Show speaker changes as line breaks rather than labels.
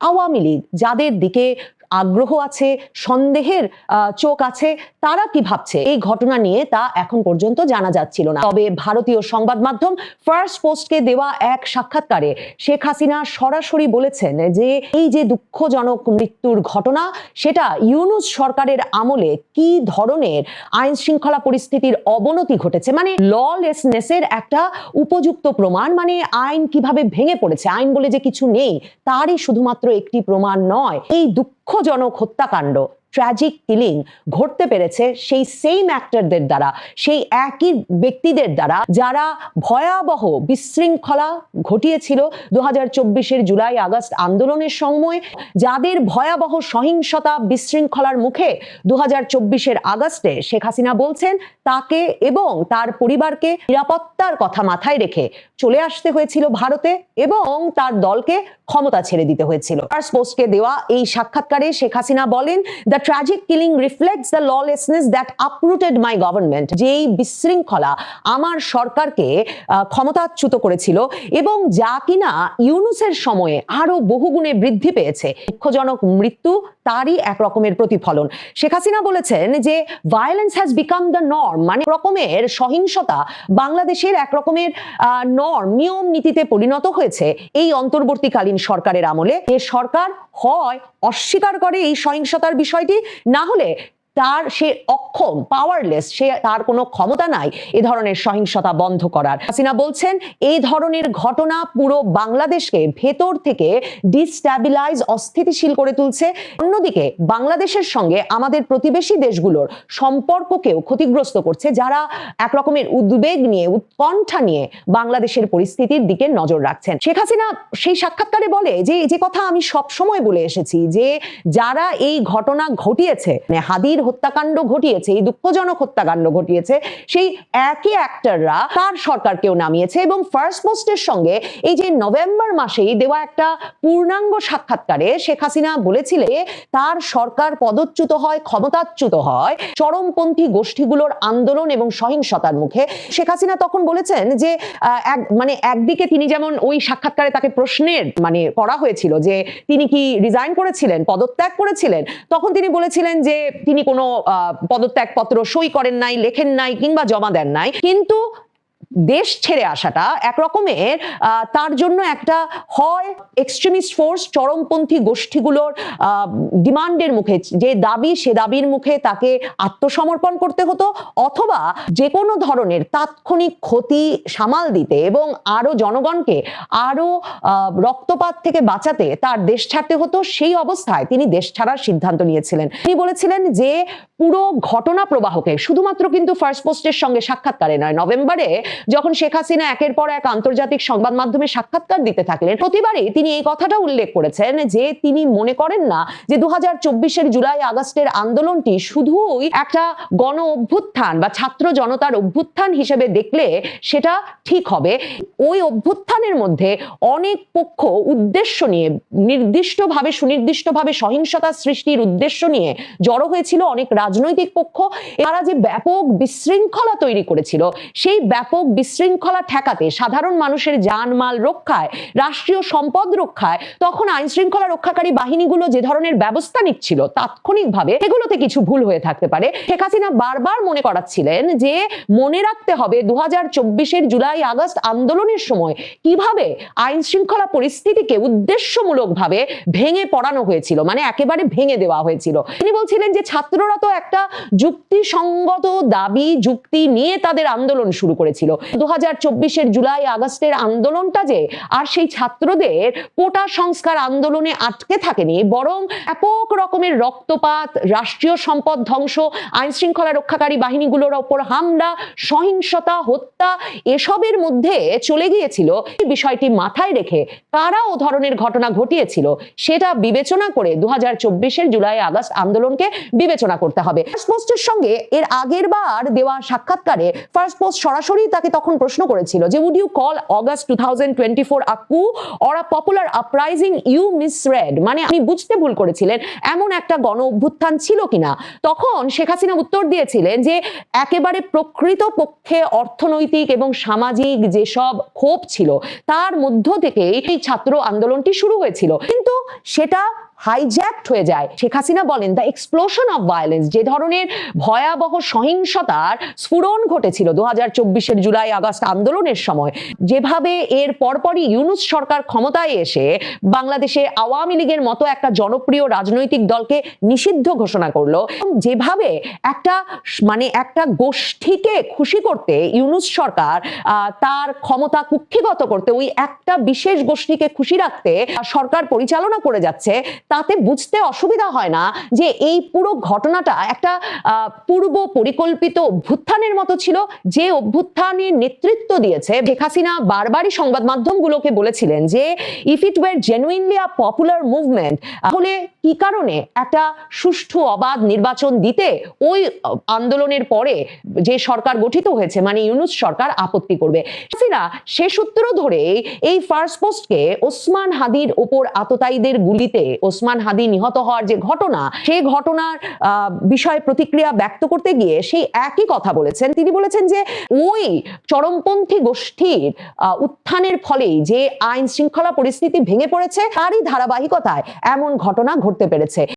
আওয়ামী লীগ যাদের দিকে আগ্রহ আছে, সন্দেহের চোখ আছে, তারা কি ভাবছে? এই ঘটনা নিয়ে তা এখন পর্যন্ত জানা যাচ্ছিল না। তবে ভারতীয় সংবাদ মাধ্যম ফার্স্ট পোস্টকে দেওয়া এক সাক্ষাৎকারে শেখ হাসিনা সরাসরি বলেছেন যে, এই যে দুঃখজনক মৃত্যুর ঘটনা, সেটা ইউনুস সরকারের আমলে কি ধরনের আইন শৃঙ্খলা পরিস্থিতির অবনতি ঘটেছে? মানে ললেসনেসের একটা উপযুক্ত প্রমাণ মানে আইন কীভাবে ভেঙে পড়েছে? আইন বলে যে কিছু নেই, তারই শুধুমাত্র একটি প্রমাণ নয়। এই দুঃখজনক হত্যাকাণ্ড ট্র্যাজিক কিলিং ঘটতে পেরেছে সেই সেম অ্যাক্টরদের দ্বারা, সেই একই ব্যক্তিদের দ্বারা যারা ভয়াবহ বিশৃঙ্খলা ঘটিয়েছিল দু হাজার জুলাই আগস্ট আন্দোলনের সময়, যাদের ভয়াবহ সহিংসতা বিশৃঙ্খলার মুখে দু হাজার আগস্টে শেখ হাসিনা বলছেন, তাকে এবং তার পরিবারকে নিরাপত্তার কথা মাথায় রেখে চলে আসতে হয়েছিল ভারতে এবং তার দলকে ক্ষমতা ছেড়ে দিতে হয়েছিল। দেওয়া এই সাক্ষাৎকারে শেখ হাসিনা বলেন the tragic killing reflects the lawlessness that uprooted my government যে এই বিশৃঙ্খলা আমার সরকারকে ক্ষমতাচ্যুত করেছিল এবং যা কিনা ইউনুসের সময়ে আরও বহুগুণে বৃদ্ধি পেয়েছে। দুঃখজনক মৃত্যু তারই এক রকমের প্রতিফলন। শেখ হাসিনা বলেছেন যে violence has become the norm মানে রকমের সহিংসতা বাংলাদেশের এক রকমের নর্ম নিয়ম নীতিতে পরিণত হয়েছে এই অন্তর্বর্তীকালীন সরকারের আমলে। এ সরকার হয়, অস্বীকার করে এই সহিংসতার বিষয়টি, না হলে তার সে অক্ষম পাওয়ারলেস সে তার কোনো ক্ষমতা নাই এ ধরনের সহিংসতা বন্ধ করার। হাসিনা বলছেন, এই ধরনের ঘটনা পুরো বাংলাদেশকে ভেতর থেকে ডিস্ট্যাবিলাইজ অস্থিতিশীল করে তুলছে। অন্যদিকে বাংলাদেশের সঙ্গে আমাদের প্রতিবেশী দেশগুলোর সম্পর্ককেও ক্ষতিগ্রস্ত করছে, যারা এক রকমের উদ্বেগ নিয়ে, উৎকণ্ঠা নিয়ে বাংলাদেশের পরিস্থিতির দিকে নজর রাখছেন। শেখ হাসিনা সেই সাক্ষাৎকারে বলে যে যে কথা আমি সব সময় বলে এসেছি যে, যারা এই ঘটনা ঘটিয়েছে মানে হাদির হত্যাকাণ্ড ঘটিয়েছে, এই দুঃখজনক হত্যাকাণ্ড ঘটিয়েছে, সেই একই অ্যাক্টররা তার সরকারকেও নামিয়েছে এবং ফার্স্ট পোস্টের সঙ্গে এই যে নভেম্বর মাসেই দেওয়া একটা পূর্ণাঙ্গ সাক্ষাৎকারে শেখ হাসিনা বলেছিলে তার সরকার পদচ্যুত হয়, ক্ষমতাচ্যুত হয়, চরমপন্থী গোষ্ঠীগুলোর আন্দোলন এবং সহিংসতার মুখে। শেখ হাসিনা তখন বলেছেন যে এক মানে একদিকে তিনি যেমন ওই সাক্ষাৎকারে তাকে প্রশ্নের মানে করা হয়েছিল যে তিনি কি রিজাইন করেছিলেন, পদত্যাগ করেছিলেন, তখন তিনি বলেছিলেন যে তিনি কোনো আহ, পদত্যাগপত্র সই করেন নাই লেখেন নাই কিংবা জমা দেন নাই। কিন্তু দেশ ছেড়ে আসাটা একরকমের তার জন্য একটা হয় এক্সট্রিমিস্ট ফোর্স চরমপন্থী গোষ্ঠীগুলোর ডিমান্ডের মুখে যে দাবি সে দাবির মুখে তাকে আত্মসমর্পণ করতে হতো অথবা যে কোনো ধরনের তাৎক্ষণিক ক্ষতি সামাল দিতে এবং আরও জনগণকে আরও আহ, রক্তপাত থেকে বাঁচাতে তার দেশ ছাড়তে হতো সেই অবস্থায় তিনি দেশ ছাড়ার সিদ্ধান্ত নিয়েছিলেন। তিনি বলেছিলেন যে পুরো ঘটনা প্রবাহকে শুধুমাত্র কিন্তু ফার্স্ট পোস্টের সঙ্গে সাক্ষাৎকারে নয় নভেম্বরে যখন শেখ হাসিনা একের পর এক আন্তর্জাতিক সংবাদ মাধ্যমে সাক্ষাৎকার দিতে থাকলেন, প্রতিবারই তিনি এই কথাটা উল্লেখ করেছেন যে তিনি মনে করেন না যে দু হাজার জুলাই আগস্টের আন্দোলনটি শুধুই একটা গণ অভ্যুত্থান বা ছাত্র জনতার অভ্যুত্থান হিসেবে দেখলে সেটা ঠিক হবে। ওই অভ্যুত্থানের মধ্যে অনেক পক্ষ উদ্দেশ্য নিয়ে, নির্দিষ্টভাবে, সুনির্দিষ্টভাবে সহিংসতা সৃষ্টির উদ্দেশ্য নিয়ে জড়ো হয়েছিল অনেক রাজনৈতিক পক্ষ। তারা যে ব্যাপক বিশৃঙ্খলা তৈরি করেছিল, সেই ব্যাপক বিশৃঙ্খলা ঠেকাতে সাধারণ মানুষের জানমাল রক্ষায়, রাষ্ট্রীয় সম্পদ রক্ষায়, তখন আইন শৃঙ্খলা রক্ষাকারী বাহিনীগুলো যে ধরনের ব্যবস্থা নিচ্ছিল তাৎক্ষণিকভাবে এগুলোতে কিছু ভুল হয়ে থাকতে পারে। শেখ হাসিনা বারবার মনে করাচ্ছিলেন যে মনে রাখতে হবে দু হাজার জুলাই আগস্ট আন্দোলনের সময় কীভাবে আইন শৃঙ্খলা পরিস্থিতিকে উদ্দেশ্যমূলকভাবে ভেঙে পড়ানো হয়েছিল মানে একেবারে ভেঙে দেওয়া হয়েছিল। তিনি বলছিলেন যে ছাত্ররা তো একটা যুক্তিসঙ্গত দাবি, যুক্তি নিয়ে তাদের আন্দোলন শুরু করেছিল। দু হাজার জুলাই আগস্টের আন্দোলনটা যে আর সেই ছাত্রদের কোটা সংস্কার আন্দোলনে আটকে থাকেনি, বরং ব্যাপক রকমের রক্তপাত, রাষ্ট্রীয় সম্পদ ধ্বংস, আইন শৃঙ্খলা রক্ষাকারী বাহিনীগুলোর ওপর হামলা, সহিংসতা, হত্যা, এসবের মধ্যে চলে গিয়েছিল। এই বিষয়টি মাথায় রেখে কারা ও ধরনের ঘটনা ঘটিয়েছিল সেটা বিবেচনা করে দু হাজার জুলাই আগস্ট আন্দোলনকে বিবেচনা করতে হবে। ফার্স্ট পোস্টের সঙ্গে এর আগের বার দেওয়া সাক্ষাৎকারে ফার্স্ট পোস্ট সরাসরি তাকে তাকে তখন প্রশ্ন করেছিল যে would you call August two thousand twenty four a coup or a popular uprising you misread মানে আপনি বুঝতে ভুল করেছিলেন, এমন একটা গণ অভ্যুত্থান ছিল কিনা। তখন শেখ হাসিনা উত্তর দিয়েছিলেন যে, একেবারে প্রকৃত পক্ষে অর্থনৈতিক এবং সামাজিক যেসব ক্ষোভ ছিল, তার মধ্য থেকেই এই ছাত্র আন্দোলনটি শুরু হয়েছিল। কিন্তু সেটা হাইজ্যাক্ট হয়ে যায়। শেখ হাসিনা বলেন দ্য এক্সপ্লোশন অফ ভায়োলেন্স যে ধরনের ভয়াবহ সহিংসতার স্ফুরণ ঘটেছিল দু হাজার চব্বিশের জুলাই আগস্ট আন্দোলনের সময়, যেভাবে এর পরপরই ইউনুস সরকার ক্ষমতায় এসে বাংলাদেশে আওয়ামী লীগের মতো একটা জনপ্রিয় রাজনৈতিক দলকে নিষিদ্ধ ঘোষণা করল যেভাবে একটা মানে একটা গোষ্ঠীকে খুশি করতে ইউনুস সরকার তার ক্ষমতা কুক্ষিগত করতে, ওই একটা বিশেষ গোষ্ঠীকে খুশি রাখতে সরকার পরিচালনা করে যাচ্ছে তাতে বুঝতে অসুবিধা হয় না যে এই পুরো ঘটনাটা একটা পূর্ব পরিকল্পিত অভ্যুত্থানের মতো ছিল, যে অভ্যুত্থানের নেতৃত্ব দিয়েছে। শেখ হাসিনা বারবারই সংবাদ মাধ্যমগুলোকে বলেছিলেন যে if it were genuinely a popular movement তাহলে কি কারণে একটা সুষ্ঠু অবাধ নির্বাচন দিতে ওই আন্দোলনের পরে যে সরকার গঠিত হয়েছে মানে ইউনুস সরকার আপত্তি করবে? হাসিনা সে সূত্র ধরে এই ফার্স্ট পোস্টকে ওসমান হাদির ওপর আততায়ীদের গুলিতে ওসমান হাদি নিহত হওয়ার যে ঘটনা, সেই ঘটনার বিষয়ে প্রতিক্রিয়া ব্যক্ত করতে গিয়ে সেই একই কথা বলেছেন। তিনি বলেছেন যে, ওই চরমপন্থী গোষ্ঠীর উত্থানের ফলেই যে আইন শৃঙ্খলা পরিস্থিতি ভেঙে পড়েছে, তারই ধারাবাহিকতায় এমন ঘটনা ঘটতে পেরেছে।